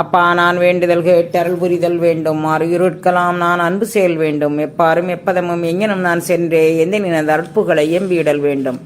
அப்பா நான் வேண்டுதல் கேட்டருள் புரிதல் வேண்டும். மாறு இருட்கலாம் நான் அன்பு செயல் வேண்டும். எப்பாரும் எப்பதமும் எங்கனும் நான் சென்றே எந்த நினது அற்புகளை எம்பியிடல் வேண்டும்.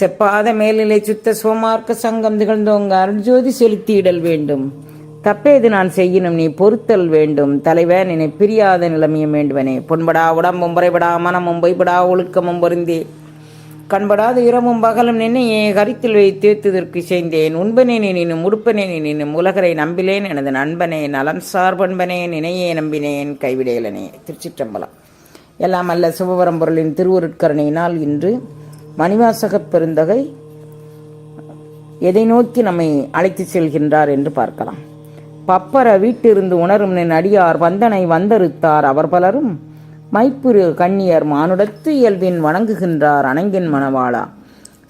செப்பாத மேல்நிலை சுத்த சோமார்க்க சங்கம் திகழ்ந்தோங்க அருள்ஜோதி செலுத்தியிடல் வேண்டும். தப்பேது நான் செய்யினும் நீ பொறுத்தல் வேண்டும். தலைவன் என்னை பிரியாத நிலைமையும் வேண்டுவனே. பொன்படா உடம்பும் முறைபடா மனமும் பொய்படா ஒழுக்கமும் பொருந்தே. கண்படாத இரவும் பகலும் நின்று என் கருத்தில் வைத்தேத்துதற்கு செய்தேன் உண்பனே நினும் உடுப்பனே நினும் உலகரை நம்பிலேன் எனது நண்பனே நலம் சார்பண்பனே நினையே நம்பினேன் கைவிடையலனே. திருச்சிற்றம்பலம். எல்லாம் அல்ல சிவபரம்பொருளின் திருவுருட்கரணையினால் இன்று மணிவாசகப் பெருந்தகை எதை நோக்கி நம்மை அழைத்து செல்கின்றார் என்று பார்க்கலாம். பப்பர வீட்டிருந்து உணரும் நின் அடியார் வந்தனை வந்தறுத்தார் அவர் பலரும் மைப்புரு கண்ணியர் மானுடத்து இயல்பின் வணங்குகின்றார் அணங்கின் மணவாளா.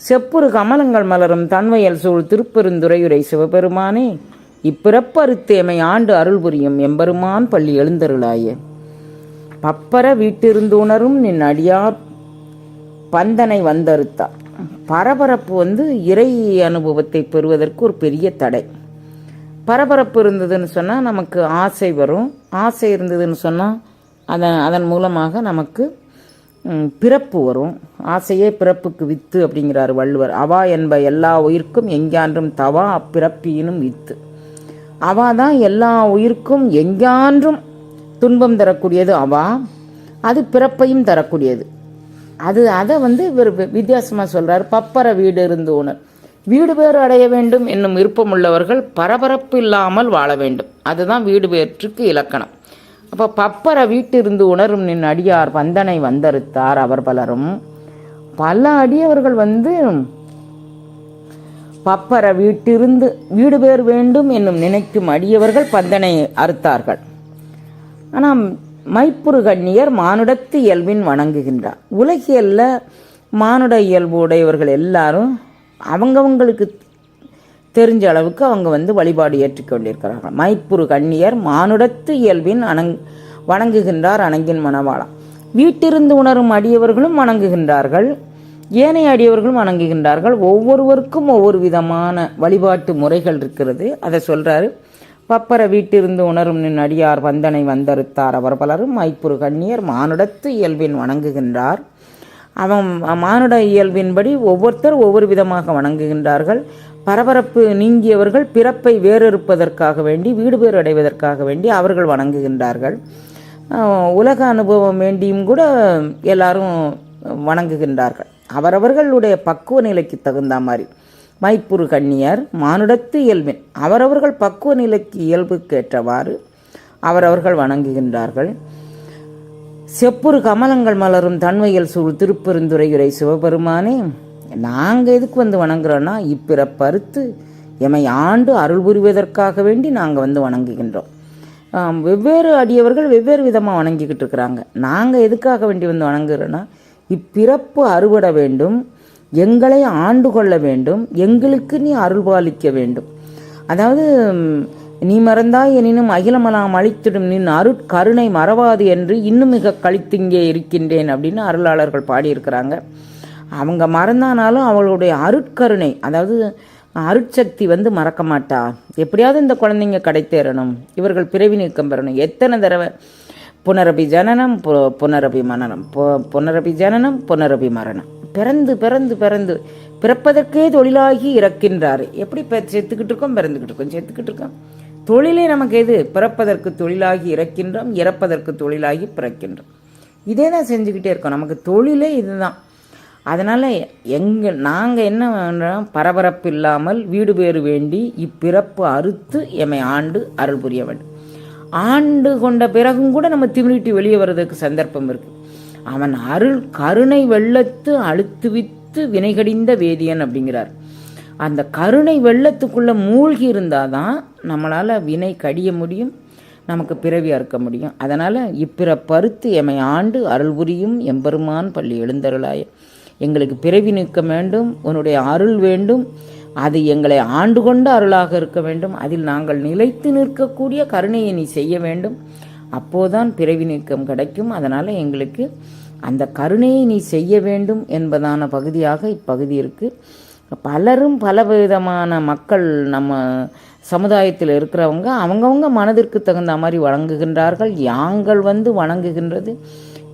செப்புரு கமலங்கள் மலரும் தன்வயல் சூழ் திருப்பெருந்துரையுரை சிவபெருமானே இப்பிறப்பருத்தேமை ஆண்டு அருள் புரியும் எம்பெருமான் பள்ளி எழுந்தருளாய. பப்பர வீட்டிருந்து உணரும் நின் அடியார் பந்தனை வந்தறுத்தார். பரபரப்பு வந்து இறை அனுபவத்தை பெறுவதற்கு ஒரு பெரிய தடை. பரபரப்பு இருந்ததுன்னு சொன்னால் நமக்கு ஆசை வரும். ஆசை இருந்ததுன்னு சொன்னால் அதன் அதன் மூலமாக நமக்கு பிறப்பு வரும். ஆசையே பிறப்புக்கு வித்து அப்படிங்கிறார் வள்ளுவர். அவா என்ப எல்லா உயிர்க்கும் எங்கான்றும் தவா அப்பிறப்பியினும் வித்து. அவா தான் எல்லா உயிர்க்கும் எங்கான்றும் துன்பம் தரக்கூடியது அவா. அது பிறப்பையும் தரக்கூடியது. அது அதை வந்து இவர் வித்தியாசமாக சொல்கிறார் பப்பர வீடு இருந்து உணர் வீடு பேறு அடைய வேண்டும் என்னும் விருப்பம் உள்ளவர்கள் பரபரப்பு இல்லாமல் வாழ வேண்டும். அதுதான் வீடு பேற்றுக்கு இலக்கணம். அப்போ பப்பர வீட்டிருந்து உணரும் நின் அடியார் வந்தனை வந்தறுத்தார் அவர் பலரும். பல அடியவர்கள் வந்து பப்பர வீட்டிருந்து வீடு பேர் வேண்டும் என்னும் நினைக்கும் அடியவர்கள் பந்தனை அறுத்தார்கள். ஆனால் மைப்புரு கண்ணியர் மானுடத்து இயல்பின் வணங்குகின்றார். உலகியல்ல மானுட இயல்பு உடையவர்கள் எல்லாரும் அவங்கவங்களுக்கு தெரிஞ்ச அளவுக்கு அவங்க வந்து வழிபாடு ஏற்றுக்கொண்டிருக்கிறார்கள் மைப்புரு கண்ணியர் மானுடத்து இயல்பின் அணங் வணங்குகின்றார் அணங்கின் மணவாளம். வீட்டிருந்து உணரும் அடியவர்களும் வணங்குகின்றார்கள். ஏனைய அடியவர்களும் வணங்குகின்றார்கள். ஒவ்வொருவருக்கும் ஒவ்வொரு விதமான வழிபாட்டு முறைகள் இருக்கிறது. அதை சொல்கிறாரு பப்பர வீட்டிருந்து உணரும் நின் அடியார் வந்தனை வந்தறுத்தார் அவர் பலரும். மைப்புரு கண்ணியர் மானுடத்து இயல்பின் வணங்குகின்றார். அவன் மானுட இயல்பின்படி ஒவ்வொருத்தர் ஒவ்வொரு விதமாக வணங்குகின்றார்கள். பரபரப்பு நீங்கியவர்கள் பிறப்பை வேறறுப்பதற்காக வேண்டி வீடு பேர் அடைவதற்காக வேண்டி அவர்கள் வணங்குகின்றார்கள். உலக அனுபவம் வேண்டியும் கூட எல்லாரும் வணங்குகின்றார்கள். அவரவர்களுடைய பக்குவ நிலைக்கு தகுந்த மாதிரி. மைப்புரு கண்ணியர் மானுடத்து இயல்பின் அவரவர்கள் பக்குவ நிலைக்கு இயல்புக்கு ஏற்றவாறு அவரவர்கள் வணங்குகின்றார்கள். செப்புரு கமலங்கள் மலரும் தன்மையில் சூழ் திருப்பெருந்துரையுரை சிவபெருமானே நாங்கள் எதுக்கு வந்து வணங்குறோன்னா இப்பிறப்பறுத்து எமை ஆண்டு அருள் புரிவதற்காக வேண்டி நாங்கள் வந்து வணங்குகின்றோம். வெவ்வேறு அடியவர்கள் வெவ்வேறு விதமாக வணங்கிக்கிட்டு இருக்கிறாங்க. நாங்கள் எதுக்காக வேண்டி வந்து வணங்குறோன்னா இப்பிறப்பு அறுபட வேண்டும் எங்களை ஆண்டு கொள்ள வேண்டும் எங்களுக்கு நீ அருள்பாலிக்க வேண்டும். அதாவது நீ மறந்தாய் எனினும் அகிலமலாம் அழித்திடும் நின் அருட்கருணை மறவாது என்று இன்னும் மிக கழித்திங்கே இருக்கின்றேன் அப்படின்னு அருளாளர்கள் பாடியிருக்கிறாங்க. அவங்க மறந்தானாலும் அவளுடைய அருட்கருணை அதாவது அருட்சக்தி வந்து மறக்க மாட்டா. எப்படியாவது இந்த குழந்தைங்க கிடைத்தேறணும் இவர்கள் பிறவி நீக்கம் பெறணும். எத்தனை தடவை? புனரபி ஜனனம் பு- புனரபி மரணம். புனரபி ஜனனம் புனரபி மரணம். பிறந்து பிறந்து பிறந்து பிறப்பதற்கே தொழிலாகி இறக்கின்றார். எப்படி செத்துக்கிட்டு இருக்கோம் பிறந்துக்கிட்டு இருக்கோம் செத்துக்கிட்டு இருக்கோம்? தொழிலே நமக்கு எது? பிறப்பதற்கு தொழிலாகி இறக்கின்றோம் இறப்பதற்கு தொழிலாகி பிறக்கின்றோம். இதே தான் செஞ்சுக்கிட்டே இருக்கோம். நமக்கு தொழிலே இதுதான். அதனால் எங்கள் நாங்கள் என்ன பண்ணுறோம் பரபரப்பு இல்லாமல் வீடு பேறு வேண்டி இப்பிறப்பு அறுத்து எமை ஆண்டு அருள் புரிய வேண்டும். ஆண்டு கொண்ட பிறகும் கூட நம்ம திமிரிட்டு வெளியே வர்றதுக்கு சந்தர்ப்பம் இருக்குது அவன் அருள் கருணை வெள்ளத்து அழுத்து வித்து வினைகடிந்த வேதியன் அப்படிங்கிறார். அந்த கருணை வெள்ளத்துக்குள்ளே மூழ்கி இருந்தால் தான் நம்மளால் வினை கடிய முடியும் நமக்கு பிறவி அறுக்க முடியும். அதனால் இப்பிறப்பறுத்து எமை ஆண்டு அருள் புரியும் எம்பெருமான் பள்ளி எழுந்தருளாய. எங்களுக்கு பிறவி நிற்க வேண்டும் உன்னுடைய அருள் வேண்டும் அது எங்களை ஆண்டு கொண்ட அருளாக இருக்க வேண்டும் அதில் நாங்கள் நிலைத்து நிற்கக்கூடிய கருணையை நீ செய்ய வேண்டும். அப்போதான் பிறவி நீக்கம் கிடைக்கும். அதனால் எங்களுக்கு அந்த கருணையை நீ செய்ய வேண்டும் என்பதான பகுதியாக இப்பகுதி இருக்குது பலரும் பலவிதமான மக்கள் நம்ம சமுதாயத்தில் இருக்கிறவங்க அவங்கவுங்க மனதிற்கு தகுந்த மாதிரி வணங்குகின்றார்கள் யாங்கள் வந்து வணங்குகின்றது.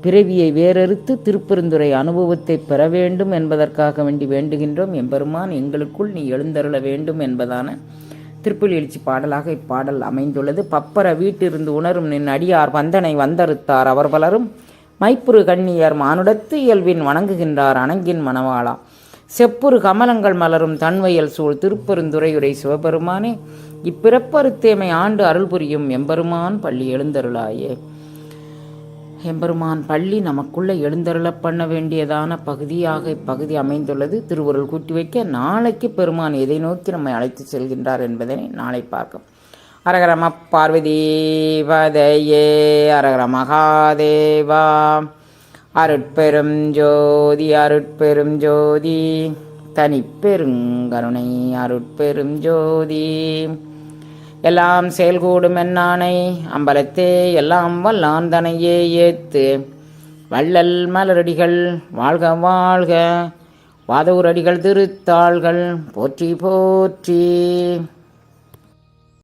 பிறவியை வேறறுத்து திருப்பெருந்துறை அனுபவத்தை பெற வேண்டும் என்பதற்காக வேண்டி வேண்டுகின்றோம். எம்பெருமான் எங்களுக்குள் நீ எழுந்தருள வேண்டும் என்பதான திருப்பள்ளி எழுச்சி பாடலாக இப்பாடல் அமைந்துள்ளது. பப்பர வீட்டிருந்து உணரும் நின் அடியார் வந்தனை வந்தறுத்தார். அவர் பலரும் மைப்புறு கண்ணியர் மானுடத்து இயல்பின் வணங்குகின்றார். அணங்கின் மணவாளா. செப்புறு கமலங்கள் மலரும் தன்வயல் சூழ் திருப்பெருந்துறையுரை சிவபெருமானே இப்பிறப்பருத்தேமை ஆண்டு அருள் புரியும் எம்பெருமான் பள்ளி எழுந்தருளாயே. எம்பெருமான் பள்ளி நமக்குள்ளே எழுந்தருளப் பண்ண வேண்டியதான பகுதியாக இப்பகுதி அமைந்துள்ளது. திருவுருள் கூட்டி வைக்க நாளைக்கு பெருமான் எதை நோக்கி நம்மை அழைத்து செல்கின்றார் என்பதனை நாளை பார்க்கும். அரகரம பார்வதீவதையே அரகர மகாதேவா அருட்பெரும் ஜோதி அருட்பெரும் ஜோதி தனிப்பெருங்கருணை அருட்பெரும் ஜோதி. எல்லாம் செயல்கூடும் என்னானை அம்பலத்தே எல்லாம் வல்லாந்தனையே ஏத்து. வள்ளல் மலரடிகள் வாழ்க வாழ்க. வாதூரடிகள் திருத்தாள்கள் போற்றி போற்றி.